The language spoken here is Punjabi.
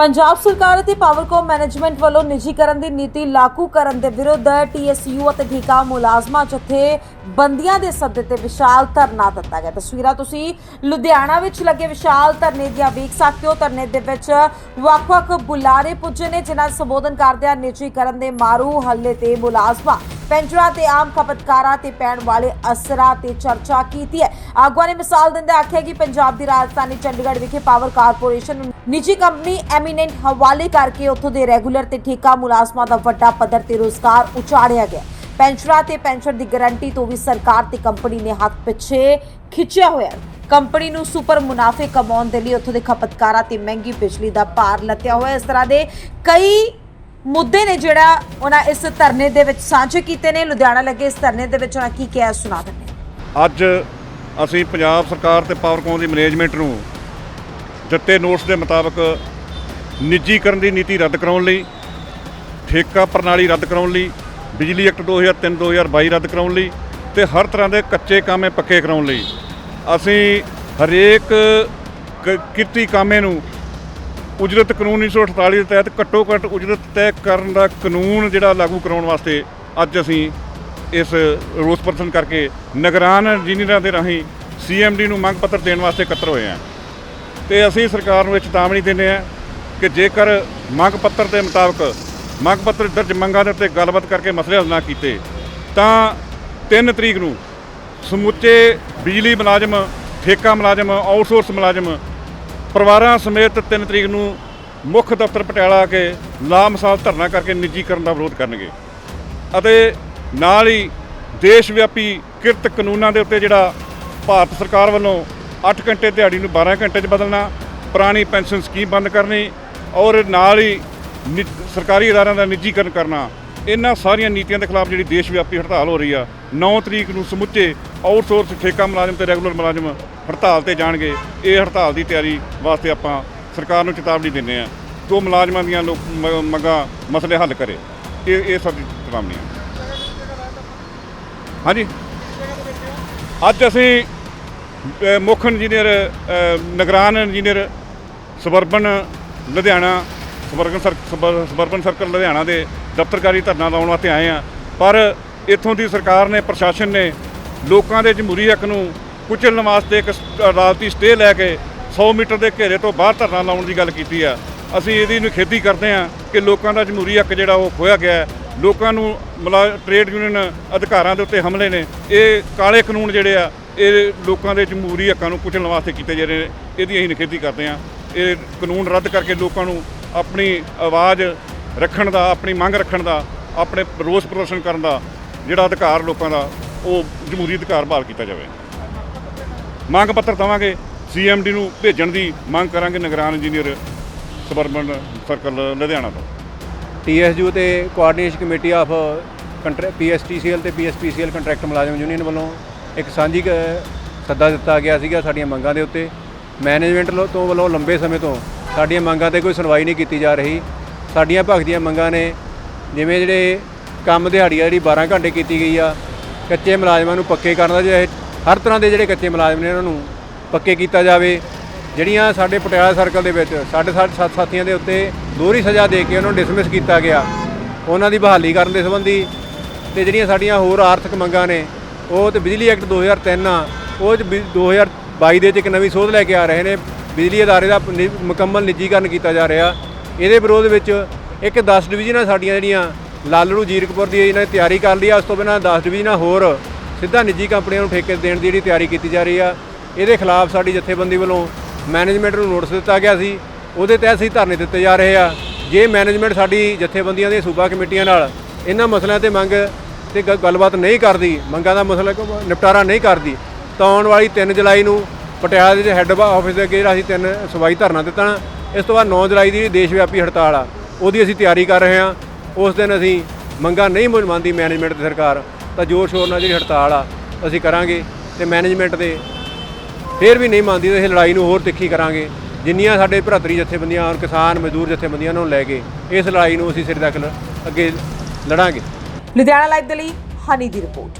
ਪੰਜਾਬ ਸਰਕਾਰ ਅਤੇ ਪਾਵਰਕਾਮ ਮੈਨੇਜਮੈਂਟ ਵੱਲੋਂ ਨਿੱਜੀਕਰਨ ਦੀ ਨੀਤੀ ਲਾਗੂ ਕਰਨ ਦੇ ਵਿਰੁੱਧ ਟੀਐਸਯੂ ਅਤੇ ਠੇਕਾ ਮੁਲਾਜ਼ਮਾਂ ਜਥੇ ਬੰਦੀਆਂ ਦੇ ਸੱਦੇ ਤੇ ਵਿਸ਼ਾਲ ਧਰਨਾ ਦਿੱਤਾ ਗਿਆ। ਤਸਵੀਰਾਂ ਤੁਸੀਂ ਲੁਧਿਆਣਾ ਵਿੱਚ ਲੱਗੇ ਵਿਸ਼ਾਲ ਧਰਨੇ ਦੀਆਂ ਵੇਖ ਸਕਦੇ ਹੋ। ਧਰਨੇ ਦੇ ਵਿੱਚ ਵੱਖ-ਵੱਖ ਬੁਲਾਰੇ ਪੁੱਜੇ ਨੇ, ਜਿਨ੍ਹਾਂ ਦਾ ਸੰਬੋਧਨ ਕਰਦਿਆਂ ਨਿੱਜੀਕਰਨ ਦੇ ਮਾਰੂ ਹੱਲੇ ਤੇ ਮੁਲਾਜ਼ਮਾਂ, ਪੈਂਜਰਾਂ ਤੇ ਆਮ ਖਪਤਕਾਰਾਂ ਤੇ ਪੈਣ ਵਾਲੇ ਅਸਰਾਂ ਤੇ ਚਰਚਾ ਕੀਤੀ ਹੈ। ਆਗੂਆਂ ਨੇ ਮਿਸਾਲ ਦਿੰਦੇ ਆਖਿਆ ਕਿ ਪੰਜਾਬ ਦੀ ਰਾਜਧਾਨੀ ਚੰਡੀਗੜ੍ਹ ਵਿਖੇ ਪਾਵਰ ਕਾਰਪੋਰੇਸ਼ਨ ਨੂੰ ਨਿੱਜੀ ਕੰਪਨੀ ਐਮੀਨੈਂਟ ਹਵਾਲੇ ਕਰਕੇ ਉੱਥੋਂ ਦੇ ਰੈਗੂਲਰ ਤੇ ਠੇਕਾ ਮੁਲਾਜ਼ਮਾਂ ਦਾ ਵੱਡਾ ਪੱਧਰ ਤੇ ਰੋਜ਼ਗਾਰ ਉਚਾੜਿਆ ਗਿਆ। ਪੈਂਸ਼ਨਰਾਂ ਤੇ ਪੈਨਸ਼ਨ ਦੀ ਗਾਰੰਟੀ ਤੋਂ ਵੀ ਸਰਕਾਰ ਤੇ ਕੰਪਨੀ ਨੇ ਹੱਥ ਪਿੱਛੇ ਖਿੱਚਿਆ ਹੋਇਆ ਕੰਪਨੀ ਨੂੰ ਸੁਪਰ ਮੁਨਾਫੇ ਕਮਾਉਣ ਦੇ ਲਈ ਉੱਥੋਂ ਦੇ ਖਪਤਕਾਰਾਂ ਤੇ ਮਹਿੰਗੀ ਬਿਜਲੀ ਦਾ ਭਾਰ ਲੱਤਿਆ ਹੋਇਆ ਇਸ ਤਰ੍ਹਾਂ ਦੇ ਕਈ ਮੁੱਦੇ ਨੇ ਜਿਹੜਾ ਉਹਨਾਂ ਇਸ ਧਰਨੇ ਦੇ ਵਿੱਚ ਸਾਂਝੇ ਕੀਤੇ ਨੇ। ਲੁਧਿਆਣਾ ਲੱਗੇ ਇਸ ਧਰਨੇ ਦੇ ਵਿੱਚ ਉਹਨਾਂ ਕੀ ਕਿਹਾ ਸੁਣਾ ਦਿੰਦੇ ਅੱਜ ਅਸੀਂ ਪੰਜਾਬ ਸਰਕਾਰ ਤੇ ਪਾਵਰਕਾਮ ਦੀ ਮੈਨੇਜਮੈਂਟ ਨੂੰ ਦਿੱਤੇ ਨੋਟਸ ਦੇ ਮੁਤਾਬਕ ਨਿੱਜੀਕਰਨ ਦੀ ਨੀਤੀ ਰੱਦ ਕਰਾਉਣ ਲਈ, ਠੇਕਾ ਪ੍ਰਣਾਲੀ ਰੱਦ ਕਰਾਉਣ ਲਈ, ਬਿਜਲੀ ਐਕਟ 2003 2022 ਰੱਦ ਕਰਾਉਣ ਲਈ ਤੇ ਹਰ ਤਰ੍ਹਾਂ ਦੇ ਕੱਚੇ ਕਾਮੇ ਪੱਕੇ ਕਰਾਉਣ ਲਈ। ਅਸੀਂ ਹਰੇਕ ਕ- ਕਿਰਤੀ ਕਾਮੇ ਨੂੰ ਉਜਰਤ ਕਾਨੂੰਨ 1948 ਦੇ ਤਹਿਤ ਘੱਟੋ ਘੱਟ ਉਜਰਤ ਤੈਅ ਕਰਨ ਦਾ ਕਾਨੂੰਨ ਜਿਹੜਾ ਲਾਗੂ ਕਰਾਉਣ ਵਾਸਤੇ ਅੱਜ ਅਸੀਂ ਇਸ ਰੋਸ ਪ੍ਰਦਰਸ਼ਨ ਕਰਕੇ ਨਿਗਰਾਨ ਇੰਜੀਨੀਅਰਾਂ ਦੇ ਰਾਹੀਂ ਸੀਐਮਡੀ ਨੂੰ ਮੰਗ ਪੱਤਰ ਦੇਣ ਵਾਸਤੇ ਇਕੱਤਰ ਹੋਏ ਹਾਂ। ਤੇ ਅਸੀਂ ਸਰਕਾਰ ਨੂੰ ਇਹ ਚੇਤਾਵਨੀ ਦਿੰਦੇ ਹਾਂ ਕਿ ਜੇਕਰ ਮੰਗ ਪੱਤਰ ਦੇ ਮੁਤਾਬਕ ਮੰਗ ਪੱਤਰ ਦਰਜ ਮੰਗਾਂ ਦੇ ਉੱਤੇ ਗੱਲਬਾਤ ਕਰਕੇ ਮਸਲੇ ਹੱਲ ਨਾ ਕੀਤੇ, ਤਾਂ 3 ਤਰੀਕ ਨੂੰ ਸਮੁੱਚੇ ਬਿਜਲੀ ਮੁਲਾਜ਼ਮ, ਠੇਕਾ ਮੁਲਾਜ਼ਮ ਆਊਟਸੋਰਸ ਮੁਲਾਜ਼ਮ ਪਰਿਵਾਰਾਂ ਸਮੇਤ 3 ਤਰੀਕ ਨੂੰ ਮੁੱਖ ਦਫ਼ਤਰ ਪਟਿਆਲਾ ਆ ਕੇ ਲਾਮਿਸਾਲ ਧਰਨਾ ਕਰਕੇ ਨਿੱਜੀਕਰਨ ਦਾ ਵਿਰੋਧ ਕਰਨਗੇ। ਅਤੇ ਨਾਲ ਹੀ ਦੇਸ਼ ਵਿਆਪੀ ਕਿਰਤ ਕਾਨੂੰਨਾਂ ਦੇ ਉੱਤੇ ਜਿਹੜਾ ਭਾਰਤ ਸਰਕਾਰ ਵੱਲੋਂ 8 ਘੰਟੇ ਦਿਹਾੜੀ ਨੂੰ 12 ਘੰਟੇ 'ਚ ਬਦਲਣਾ, ਪੁਰਾਣੀ ਪੈਨਸ਼ਨ ਸਕੀਮ ਬੰਦ ਕਰਨੀ ਔਰ ਨਾਲ ਹੀ ਨਿ- ਸਰਕਾਰੀ ਅਦਾਰਿਆਂ ਦਾ ਨਿੱਜੀਕਰਨ ਕਰਨਾ। ਇਹਨਾਂ ਸਾਰੀਆਂ ਨੀਤੀਆਂ ਦੇ ਖਿਲਾਫ ਜਿਹੜੀ ਦੇਸ਼ ਵਿਆਪੀ ਹੜਤਾਲ ਹੋ ਰਹੀ ਆ 9 ਤਰੀਕ ਨੂੰ ਸਮੁੱਚੇ ਆਊਟਸੋਰਸ ਠੇਕਾ ਮੁਲਾਜ਼ਮ ਤੇ ਰੈਗੂਲਰ ਮੁਲਾਜ਼ਮ ਹੜਤਾਲ ਤੇ ਜਾਣਗੇ। ਇਹ ਹੜਤਾਲ ਦੀ ਤਿਆਰੀ ਵਾਸਤੇ ਆਪਾਂ ਸਰਕਾਰ ਨੂੰ ਚੇਤਾਵਨੀ ਦਿੰਦੇ ਆ ਜੋ ਮੁਲਾਜ਼ਮਾਂ ਦੀਆਂ ਲੋਕ, ਮ- ਮੰਗਾਂ ਮਸਲੇ ਹੱਲ ਕਰੇ। ਇਹ ਇਹ ਸਾਡੀ ਚੇਤਾਵਨੀ ਹੈ। ਹਾਂਜੀ। ਅੱਜ ਅਸੀਂ ਮੁੱਖ ਇੰਜੀਨੀਅਰ ਅ, ਨਿਗਰਾਨ ਇੰਜੀਨੀਅਰ ਸਬਰਬਨ ਲੁਧਿਆਣਾ ਸਬਰਬਨ ਸਰ ਸਬਰ- ਸਬਰਬਨ ਸਰਕਲ ਲੁਧਿਆਣਾ ਦੇ ਦਫ਼ਤਰਕਾਰੀ ਧਰਨਾ ਲਾਉਣ ਵਾਸਤੇ ਆਏ ਆ ਪਰ ਇੱਥੋਂ ਦੀ ਸਰਕਾਰ ਨੇ ਪ੍ਰਸ਼ਾਸਨ ਨੇ ਲੋਕਾਂ ਦੇ ਜਮਹੂਰੀ ਹੱਕ ਨੂੰ ਕੁਚਲਣ ਵਾਸਤੇ ਇੱਕ ਅਦਾਲਤੀ ਸਟੇ ਲੈ ਕੇ 100 ਮੀਟਰ ਦੇ ਘੇਰੇ ਤੋਂ ਬਾਹਰ ਧਰਨਾ ਲਾਉਣ ਦੀ ਗੱਲ ਕੀਤੀ ਆ। ਅਸੀਂ ਇਹਦੀ ਨਿਖੇਧੀ ਕਰਦੇ ਆ ਕਿ ਲੋਕਾਂ ਦਾ ਜਮਹੂਰੀ ਹੱਕ ਜਿਹੜਾ ਉਹ ਖੋਇਆ ਗਿਆ ਲੋਕਾਂ ਨੂੰ ਮਲਾ ਟ੍ਰੇਡ ਯੂਨੀਅਨ ਅਧਿਕਾਰਾਂ ਦੇ ਉੱਤੇ ਹਮਲੇ ਨੇ। ਇਹ ਕਾਲੇ ਕਾਨੂੰਨ ਜਿਹੜੇ ਆ ਇਹ ਲੋਕਾਂ ਦੇ ਜਮਹੂਰੀ ਹੱਕਾਂ ਨੂੰ ਕੁਚਲਣ ਵਾਸਤੇ ਕੀਤੇ ਜਾ ਰਹੇ ਨੇ, ਇਹਦੀ ਅਸੀਂ ਨਿਖੇਧੀ ਕਰਦੇ ਹਾਂ। ਇਹ ਕਾਨੂੰਨ ਰੱਦ ਕਰਕੇ ਲੋਕਾਂ ਨੂੰ ਆਪਣੀ ਆਵਾਜ਼ ਰੱਖਣ ਦਾ, ਆਪਣੀ ਮੰਗ ਰੱਖਣ ਦਾ, ਆਪਣੇ ਰੋਸ ਪ੍ਰਦਰਸ਼ਨ ਕਰਨ ਦਾ ਜਿਹੜਾ ਅਧਿਕਾਰ ਲੋਕਾਂ ਦਾ, ਉਹ ਜਮਹੂਰੀ ਅਧਿਕਾਰ ਬਹਾਲ ਕੀਤਾ ਜਾਵੇ। ਮੰਗ ਪੱਤਰ ਦੇਵਾਂਗੇ, ਸੀਐਮਡੀ ਨੂੰ ਭੇਜਣ ਦੀ ਮੰਗ ਕਰਾਂਗੇ ਨਿਗਰਾਨ ਇੰਜੀਨੀਅਰ ਸਬਰਬਨ ਸਰਕਲ ਲੁਧਿਆਣਾ ਤੋਂ। ਟੀਐਸਯੂ ਤੇ ਕੋਆਰਡੀਨੇਸ਼ਨ ਕਮੇਟੀ ਆਫ ਪੀਐਸਟੀਸੀਐਲ ਤੇ ਪੀਐਸਪੀਸੀਐਲ ਕੰਟਰੈਕਟ ਮੁਲਾਜ਼ਮ ਯੂਨੀਅਨ ਵੱਲੋਂ ਇੱਕ ਸਾਂਝੀ ਕ- ਸੱਦਾ ਦਿੱਤਾ ਗਿਆ ਸੀਗਾ ਸਾਡੀਆਂ ਮੰਗਾਂ ਦੇ ਉੱਤੇ। ਮੈਨੇਜਮੈਂਟ ਲੋ- ਤੋਂ ਵੱਲੋਂ ਲੰਬੇ ਸਮੇਂ ਤੋਂ ਸਾਡੀਆਂ ਮੰਗਾਂ ਤੇ ਕੋਈ ਸੁਣਵਾਈ ਨਹੀਂ ਕੀਤੀ ਜਾ ਰਹੀ। ਸਾਡੀਆਂ ਭਗਤ ਦੀਆਂ ਮੰਗਾਂ ਨੇ ਜਿਵੇਂ ਜਿਹੜੇ ਕੰਮ ਦਿਹਾੜੀ ਆ ਜਿਹੜੀ 12 ਘੰਟੇ ਕੀਤੀ ਗਈ ਆ, ਕੱਚੇ ਮੁਲਾਜ਼ਮਾਂ ਨੂੰ ਪੱਕੇ ਕਰਨ ਦਾ ਜਿਹੜੇ ਹਰ ਤਰ੍ਹਾਂ ਦੇ ਜਿਹੜੇ ਕੱਚੇ ਮੁਲਾਜ਼ਮ ਨੇ ਉਹਨਾਂ ਨੂੰ ਪੱਕੇ ਕੀਤਾ ਜਾਵੇ। ਜਿਹੜੀਆਂ ਸਾਡੇ ਪਟਿਆਲਾ ਸਰਕਲ ਦੇ ਵਿੱਚ ਸਾਡੇ ਸਾਡੇ ਸੱਤ ਸਾਥੀਆਂ ਦੇ ਉੱਤੇ ਦੋਹਰੀ ਸਜ਼ਾ ਦੇ ਕੇ ਉਹਨਾਂ ਨੂੰ ਡਿਸਮਿਸ ਕੀਤਾ ਗਿਆ, ਉਹਨਾਂ ਦੀ ਬਹਾਲੀ ਕਰਨ ਦੇ ਸੰਬੰਧੀ ਤੇ ਜਿਹੜੀਆਂ ਸਾਡੀਆਂ ਹੋਰ ਆਰਥਿਕ ਮੰਗਾਂ ਨੇ ਉਹ ਤੇ ਬਿਜਲੀ ਐਕਟ 2003 ਆ। ਉਹ 'ਚ ਬਿ- 2022 ਦੇ ਵਿੱਚ ਇੱਕ ਨਵੀਂ ਸੋਧ ਲੈ ਕੇ ਆ ਰਹੇ ਨੇ। ਬਿਜਲੀ ਅਦਾਰੇ ਦਾ ਨਿ- ਮੁਕੰਮਲ ਨਿੱਜੀਕਰਨ ਕੀਤਾ ਜਾ ਰਿਹਾ। ਇਹਦੇ ਵਿਰੋਧ ਵਿੱਚ ਇੱਕ 10 ਡਿਵੀਜ਼ਨਾਂ ਸਾਡੀਆਂ ਜਿਹੜੀਆਂ ਲਾਲੜੂ ਜੀਰਕਪੁਰ ਦੀ ਇਹਨਾਂ ਨੇ ਤਿਆਰੀ ਕਰ ਲਈ ਆ। ਉਸ ਤੋਂ ਬਿਨਾਂ 10 ਡਿਵੀਜ਼ਨਾਂ ਹੋਰ ਸਿੱਧਾ ਨਿੱਜੀ ਕੰਪਨੀਆਂ ਨੂੰ ਠੇਕੇ ਦੇਣ ਦੀ ਜਿਹੜੀ ਤਿਆਰੀ ਕੀਤੀ ਜਾ ਰਹੀ ਆ। ਇਹਦੇ ਖਿਲਾਫ ਸਾਡੀ ਜਥੇਬੰਦੀ ਵੱਲੋਂ ਮੈਨੇਜਮੈਂਟ ਨੂੰ ਨੋਟਿਸ ਦਿੱਤਾ ਗਿਆ ਸੀ। ਉਹਦੇ ਤਹਿਤ ਅਸੀਂ ਧਰਨੇ ਦਿੱਤੇ ਜਾ ਰਹੇ ਆ। ਜੇ ਮੈਨੇਜਮੈਂਟ ਸਾਡੀ ਜਥੇਬੰਦੀਆਂ ਦੀਆਂ ਸੂਬਾ ਕਮੇਟੀਆਂ ਨਾਲ ਇਹਨਾਂ ਮਸਲਿਆਂ ਤੇ ਮੰਗ ਤੇ ਗ- ਗੱਲਬਾਤ ਨਹੀਂ ਕਰਦੀ ਮੰਗਾਂ ਦਾ ਮਸਲਾ ਕੋ- ਨਿਪਟਾਰਾ ਨਹੀਂ ਕਰਦੀ ਤਾਂ ਆਉਣ ਵਾਲੀ 3 ਜੁਲਾਈ ਨੂੰ ਪਟਿਆਲਾ ਦੇ ਹੈੱਡ ਆਫਿਸ ਦੇ ਅੱਗੇ ਜਿਹੜਾ ਅਸੀਂ ਤਿੰਨ ਸਵਾਈ ਧਰਨਾ ਦਿੱਤਾ ਨਾ, ਇਸ ਤੋਂ ਬਾਅਦ 9 ਜੁਲਾਈ ਦੀ ਜਿਹੜੀ ਦੇਸ਼ ਵਿਆਪੀ ਹੜਤਾਲ ਆ ਉਹਦੀ ਅਸੀਂ ਤਿਆਰੀ ਕਰ ਰਹੇ ਹਾਂ। ਉਸ ਦਿਨ ਅਸੀਂ ਮੰਗਾਂ ਨਹੀਂ ਮੰਨਦੀ ਮੈਨੇਜਮੈਂਟ ਤੇ ਸਰਕਾਰ ਤਾਂ ਜ਼ੋਰ ਸ਼ੋਰ ਨਾਲ ਜਿਹੜੀ ਹੜਤਾਲ ਆ ਅਸੀਂ ਕਰਾਂਗੇ ਤੇ ਮੈਨੇਜਮੈਂਟ ਦੇ ਫੇਰ ਵੀ ਨਹੀਂ ਮੰਨਦੀ ਤਾਂ ਇਹ ਲੜਾਈ ਨੂੰ ਹੋਰ ਤਿੱਖੀ ਕਰਾਂਗੇ। ਜਿੰਨੀਆਂ ਸਾਡੇ ਭਰਾਤਰੀ ਜਥੇਬੰਦੀਆਂ ਔਰ ਕਿਸਾਨ ਮਜ਼ਦੂਰ ਜਥੇਬੰਦੀਆਂ ਨੂੰ ਲੈ ਕੇ ਇਸ ਲੜਾਈ ਨੂੰ ਅਸੀਂ ਸਿਰ ਤੱਕ ਲ- ਅੱਗੇ ਲੜਾਂਗੇ। ਲੁਧਿਆਣਾ ਲਾਈਵ ਦੇ ਲਈ ਹਨੀ ਦੀ ਰਿਪੋਰਟ।